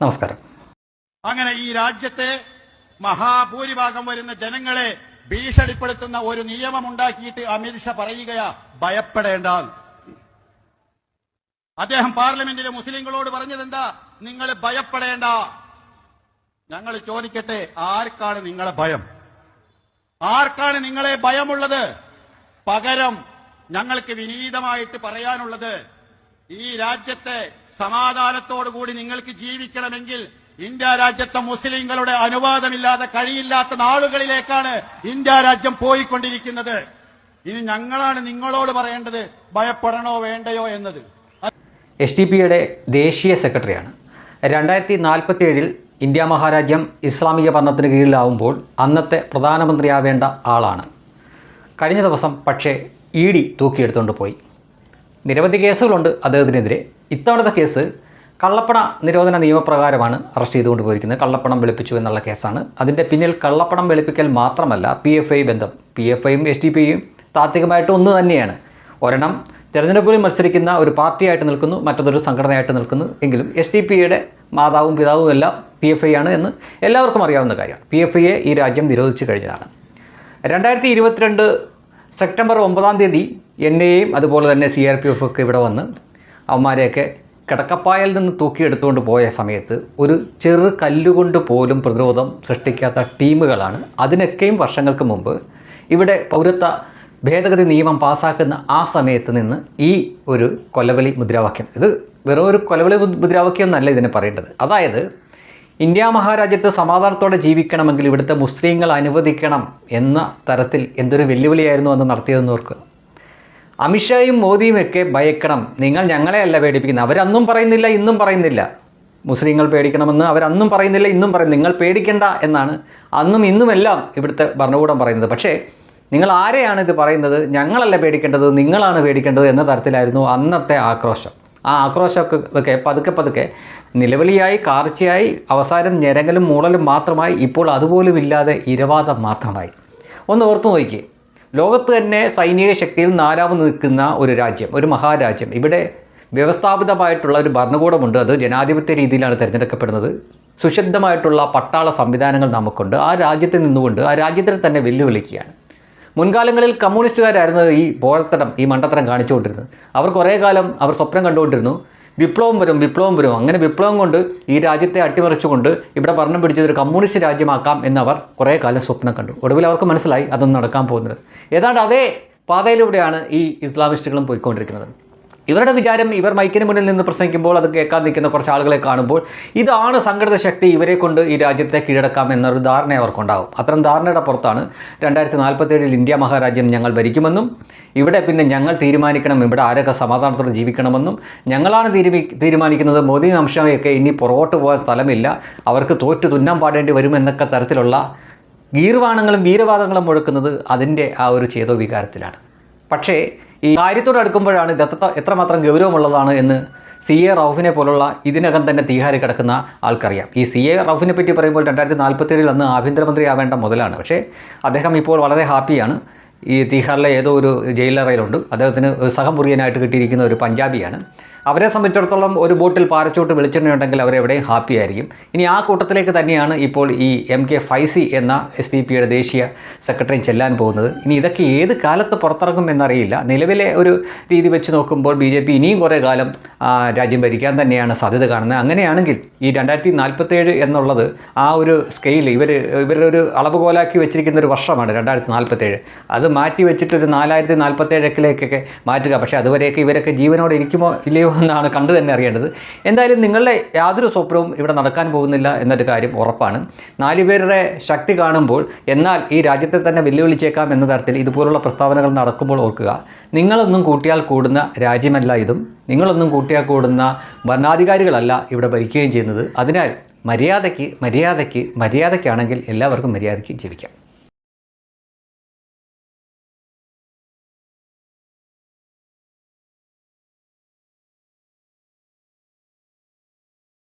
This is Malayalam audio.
നമസ്കാരം. അങ്ങനെ ഈ രാജ്യത്തെ മഹാഭൂരിഭാഗം വരുന്ന ജനങ്ങളെ ഭീഷണിപ്പെടുത്തുന്ന ഒരു നിയമം ഉണ്ടാക്കിയിട്ട് അമിത്ഷാ പറയുകയാ ഭയപ്പെടേണ്ട അദ്ദേഹം പാർലമെന്റിലെ മുസ്ലിങ്ങളോട് പറഞ്ഞതെന്താ? നിങ്ങൾ ഭയപ്പെടേണ്ട. ഞങ്ങൾ ചോദിക്കട്ടെ ആർക്കാണ് നിങ്ങളെ ഭയം? ആർക്കാണ് നിങ്ങളെ ഭയമുള്ളത്? പകരം ഞങ്ങൾക്ക് വിനീതമായിട്ട് പറയാനുള്ളത് ഈ രാജ്യത്തെ സമാധാനത്തോടുകൂടി നിങ്ങൾക്ക് ജീവിക്കണമെങ്കിൽ ഇന്ത്യ രാജ്യത്തെ മുസ്ലിങ്ങളുടെ അനുവാദമില്ലാതെ കഴിയില്ലാത്ത നാളുകളിലേക്കാണ് ഇന്ത്യ രാജ്യം പോയിക്കൊണ്ടിരിക്കുന്നത്. ഇനി ഞങ്ങളാണ് നിങ്ങളോട് പറയേണ്ടത് ഭയപ്പെടണോ വേണ്ടയോ എന്നത്. എസ് ടി പിയുടെ ദേശീയ സെക്രട്ടറിയാണ്. രണ്ടായിരത്തി നാൽപ്പത്തി ഏഴിൽ ഇന്ത്യ മഹാരാജ്യം ഇസ്ലാമിക ഭരണത്തിന് കീഴിലാവുമ്പോൾ അന്നത്തെ പ്രധാനമന്ത്രിയാവേണ്ട ആളാണ്. കഴിഞ്ഞ ദിവസം പക്ഷേ ഇ ഡി തൂക്കിയെടുത്തുകൊണ്ട് പോയി. നിരവധി കേസുകളുണ്ട് അദ്ദേഹത്തിനെതിരെ. ഇത്തവണത്തെ കേസ് കള്ളപ്പണ നിരോധന നിയമപ്രകാരമാണ് അറസ്റ്റ് ചെയ്തുകൊണ്ട് പോയിരിക്കുന്നത്. കള്ളപ്പണം വെളുപ്പിച്ചു എന്നുള്ള കേസാണ്. അതിന്റെ പിന്നിൽ കള്ളപ്പണം വെളുപ്പിക്കൽ മാത്രമല്ല പി എഫ് ഐ ബന്ധം. പി എഫ് ഐയും എസ് ടി പിയും താത്വികമായിട്ട് ഒന്ന് തന്നെയാണ്. ഒരെണ്ണം തെരഞ്ഞെടുപ്പിൽ മത്സരിക്കുന്ന ഒരു പാർട്ടിയായിട്ട് നിൽക്കുന്നു മറ്റൊരു സംഘടനയായിട്ട് നിൽക്കുന്നു. എങ്കിലും എസ് ഡി പിയുടെ മാതാവും പിതാവും എല്ലാം പി എഫ് ഐ ആണ് എന്ന് എല്ലാവർക്കും അറിയാവുന്ന കാര്യമാണ്. പി എഫ് ഐയെ ഈ രാജ്യം നിരോധിച്ചു കഴിഞ്ഞതാണ്. രണ്ടായിരത്തി ഇരുപത്തിരണ്ട് സെപ്റ്റംബർ ഒമ്പതാം തീയതി എന്നെയും അതുപോലെ തന്നെ സി ആർ പി എഫ് ഒക്കെ ഇവിടെ വന്ന് അവന്മാരെയൊക്കെ കിടക്കപ്പായൽ നിന്ന് തൂക്കിയെടുത്തുകൊണ്ട് പോയ സമയത്ത് ഒരു ചെറു കല്ലുകൊണ്ട് പോലും പ്രതിരോധം സൃഷ്ടിക്കാത്ത ടീമുകളാണ്. അതിനൊക്കെയും വർഷങ്ങൾക്ക് മുമ്പ് ഇവിടെ പൗരത്വ ഭേദഗതി നിയമം പാസ്സാക്കുന്ന ആ സമയത്ത് നിന്ന് ഈ ഒരു കൊലബലി മുദ്രാവാക്യം. ഇത് വെറും ഒരു മുദ്ര- മുദ്രാവാക്യം എന്നല്ല ഇതിനെ പറയേണ്ടത്. അതായത് ഇന്ത്യ മഹാരാജ്യത്ത് സമാധാനത്തോടെ ജീവിക്കണമെങ്കിൽ ഇവിടുത്തെ മുസ്ലിങ്ങൾ അനുവദിക്കണം എന്ന തരത്തിൽ എന്തൊരു വെല്ലുവിളിയായിരുന്നു അന്ന് നടത്തിയതെന്ന് ഓർക്കുക അമിത്ഷായും മോദിയും ഒക്കെ ഭയക്കണം. നിങ്ങൾ ഞങ്ങളെ അല്ല പേടിപ്പിക്കുന്നത്. അവരന്നും പറയുന്നില്ല ഇന്നും പറയുന്നില്ല. മുസ്ലിങ്ങൾ പേടിക്കണമെന്ന് അവരന്നും പറയുന്നില്ല ഇന്നും പറയും നിങ്ങൾ പേടിക്കണ്ട എന്നാണ് അന്നും ഇന്നുമെല്ലാം ഇവിടുത്തെ ഭരണകൂടം പറയുന്നത്. പക്ഷേ നിങ്ങൾ ആരെയാണ് ഇത് പറയുന്നത്? ഞങ്ങളല്ല പേടിക്കേണ്ടത് നിങ്ങളാണ് പേടിക്കേണ്ടത് എന്ന തരത്തിലായിരുന്നു അന്നത്തെ ആക്രോശം. ആ ആക്രോശമൊക്കെ ഒക്കെ പതുക്കെ പതുക്കെ. നിലവിളിയായി കാർച്ചയായി അവസാനം ഞെരങ്ങലും മൂളലും മാത്രമായി ഇപ്പോൾ അതുപോലും ഇല്ലാതെ ഇരവാദം മാത്രമായി. ഒന്ന് ഓർത്തു നോക്കിയേ ലോകത്ത് തന്നെ സൈനിക ശക്തിയിൽ നാലാമത് നിൽക്കുന്ന ഒരു രാജ്യം ഒരു മഹാരാജ്യം. ഇവിടെ വ്യവസ്ഥാപിതമായിട്ടുള്ള ഒരു ഭരണകൂടമുണ്ട്. അത് ജനാധിപത്യ രീതിയിലാണ് തിരഞ്ഞെടുക്കപ്പെടുന്നത്. സുശബ്ദമായിട്ടുള്ള പട്ടാള സംവിധാനങ്ങൾ നമുക്കുണ്ട്. ആ രാജ്യത്തിൽ നിന്നുകൊണ്ട് ആ രാജ്യത്തിൽ തന്നെ വെല്ലുവിളിക്കുകയാണ്. മുൻകാലങ്ങളിൽ കമ്മ്യൂണിസ്റ്റുകാരായിരുന്നു ഈ പോഴത്തരം ഈ മണ്ടത്തരം കാണിച്ചുകൊണ്ടിരുന്നത്. അവർ കുറേ കാലം അവർ സ്വപ്നം കണ്ടുകൊണ്ടിരുന്നു. വിപ്ലവം വരും വിപ്ലവം വരും. അങ്ങനെ വിപ്ലവം കൊണ്ട് ഈ രാജ്യത്തെ അട്ടിമറിച്ചുകൊണ്ട് ഇവിടെ ഭരണം പിടിച്ചത് ഒരു കമ്മ്യൂണിസ്റ്റ് രാജ്യമാക്കാം എന്നവർ കുറേ കാലം സ്വപ്നം കണ്ടു. ഒടുവിൽ അവർക്ക് മനസ്സിലായി അതൊന്നും നടക്കാൻ പോകുന്നത്. ഏതാണ്ട് അതേ പാതയിലൂടെയാണ് ഈ ഇസ്ലാമിസ്റ്റുകളും പോയിക്കൊണ്ടിരിക്കുന്നത്. ഇവരുടെ വിചാരം ഇവർ മൈക്കിന് മുന്നിൽ നിന്ന് പ്രസംഗിക്കുമ്പോൾ അത് കേൾക്കാൻ നിൽക്കുന്ന കുറച്ച് ആളുകളെ കാണുമ്പോൾ ഇതാണ് സംഘടിത ശക്തി ഇവരെ കൊണ്ട് ഈ രാജ്യത്തെ കീഴടക്കാം എന്നൊരു ധാരണ അവർക്കുണ്ടാകും അത്തരം ധാരണയുടെ പുറത്താണ് രണ്ടായിരത്തി നാൽപ്പത്തേഴിൽ ഇന്ത്യ മഹാരാജ്യം ഞങ്ങൾ ഭരിക്കുമെന്നും ഇവിടെ പിന്നെ ഞങ്ങൾ തീരുമാനിക്കണം ഇവിടെ ആരൊക്കെ സമാധാനത്തോടെ ജീവിക്കണമെന്നും ഞങ്ങളാണ് തീരുമി തീരുമാനിക്കുന്നത് മോദിയും അംശമൊക്കെ ഇനി പുറകോട്ട് പോകാൻ സ്ഥലമില്ല അവർക്ക് തോറ്റു തുന്നാൻ പാടേണ്ടി വരുമെന്നൊക്കെ തരത്തിലുള്ള ഗീർവാണങ്ങളും വീരവാദങ്ങളും മുഴക്കുന്നത് അതിന്റെ ആ ഒരു ചേതോ വികാരത്തിലാണ് പക്ഷേ ഈ കാര്യത്തോട് അടുക്കുമ്പോഴാണ് ഇത് എത്ര എത്രമാത്രം ഗൗരവമുള്ളതാണ് എന്ന് സി എ റൌഫിനെ പോലുള്ള ഇതിനകം തന്നെ തീഹാരി കിടക്കുന്ന ആൾക്കറിയാം. ഈ സി എ റൌഫിനെ പറ്റി പറയുമ്പോൾ രണ്ടായിരത്തി നാൽപ്പത്തേഴിൽ അന്ന് ആഭ്യന്തരമന്ത്രി ആവേണ്ട മുതലാണ്. പക്ഷേ അദ്ദേഹം ഇപ്പോൾ വളരെ ഹാപ്പിയാണ്. ഈ തീഹാറിലെ ഏതോ ഒരു ജയിലറയിലുണ്ട്. അദ്ദേഹത്തിന് സഹമുറിയനായിട്ട് കിട്ടിയിരിക്കുന്ന ഒരു പഞ്ചാബിയാണ്. അവരെ സംബന്ധിച്ചിടത്തോളം ഒരു ബോട്ടിൽ പാരച്ചൂട്ട് വെളിച്ചെണ്ണ ഉണ്ടെങ്കിൽ അവരെവിടെയും ഹാപ്പി ആയിരിക്കും. ഇനി ആ കൂട്ടത്തിലേക്ക് തന്നെയാണ് ഇപ്പോൾ ഈ എം കെ ഫൈസി എന്ന എസ് ഡി പിയുടെ ദേശീയ സെക്രട്ടറിയും ചെല്ലാൻ പോകുന്നത്. ഇനി ഇതൊക്കെ ഏത് കാലത്ത് പുറത്തിറങ്ങും എന്നറിയില്ല. നിലവിലെ ഒരു രീതി വെച്ച് നോക്കുമ്പോൾ ബി ജെ പി ഇനിയും കുറേ കാലം രാജ്യം ഭരിക്കാൻ തന്നെയാണ് സാധ്യത കാണുന്നത്. അങ്ങനെയാണെങ്കിൽ ഈ രണ്ടായിരത്തി നാൽപ്പത്തേഴ് എന്നുള്ളത് ആ ഒരു സ്കെയിൽ ഇവർ ഇവരുടെ ഒരു അളവുകോലാക്കി വെച്ചിരിക്കുന്ന ഒരു വർഷമാണ് രണ്ടായിരത്തി നാൽപ്പത്തേഴ് അത് മാറ്റി വെച്ചിട്ടൊരു നാലായിരത്തി നാൽപ്പത്തേഴക്കിലേക്കൊക്കെ മാറ്റുക. പക്ഷേ അതുവരെയൊക്കെ ഇവരൊക്കെ ജീവനോടെ ഇരിക്കുമോ ഇല്ലയോ എന്നാണ് കണ്ടു തന്നെ അറിയേണ്ടത്. എന്തായാലും നിങ്ങളുടെ യാതൊരു സ്വപ്നവും ഇവിടെ നടക്കാൻ പോകുന്നില്ല എന്നൊരു കാര്യം ഉറപ്പാണ്. നാലുപേരുടെ ശക്തി കാണുമ്പോൾ എന്നാൽ ഈ രാജ്യത്തെ തന്നെ വെല്ലുവിളിച്ചേക്കാം എന്ന തരത്തിൽ ഇതുപോലുള്ള പ്രസ്താവനകൾ നടക്കുമ്പോൾ ഓർക്കുക. നിങ്ങളൊന്നും കൂട്ടിയാൽ കൂടുന്ന രാജ്യമല്ല ഇതും. നിങ്ങളൊന്നും കൂട്ടിയാൽ കൂടുന്ന ഭരണാധികാരികളല്ല ഇവിടെ ഭരിക്കുകയും ചെയ്യുന്നത്. അതിനാൽ മര്യാദയ്ക്ക് മര്യാദയ്ക്ക് മര്യാദയ്ക്കാണെങ്കിൽ എല്ലാവർക്കും മര്യാദയ്ക്ക് ജീവിക്കാം.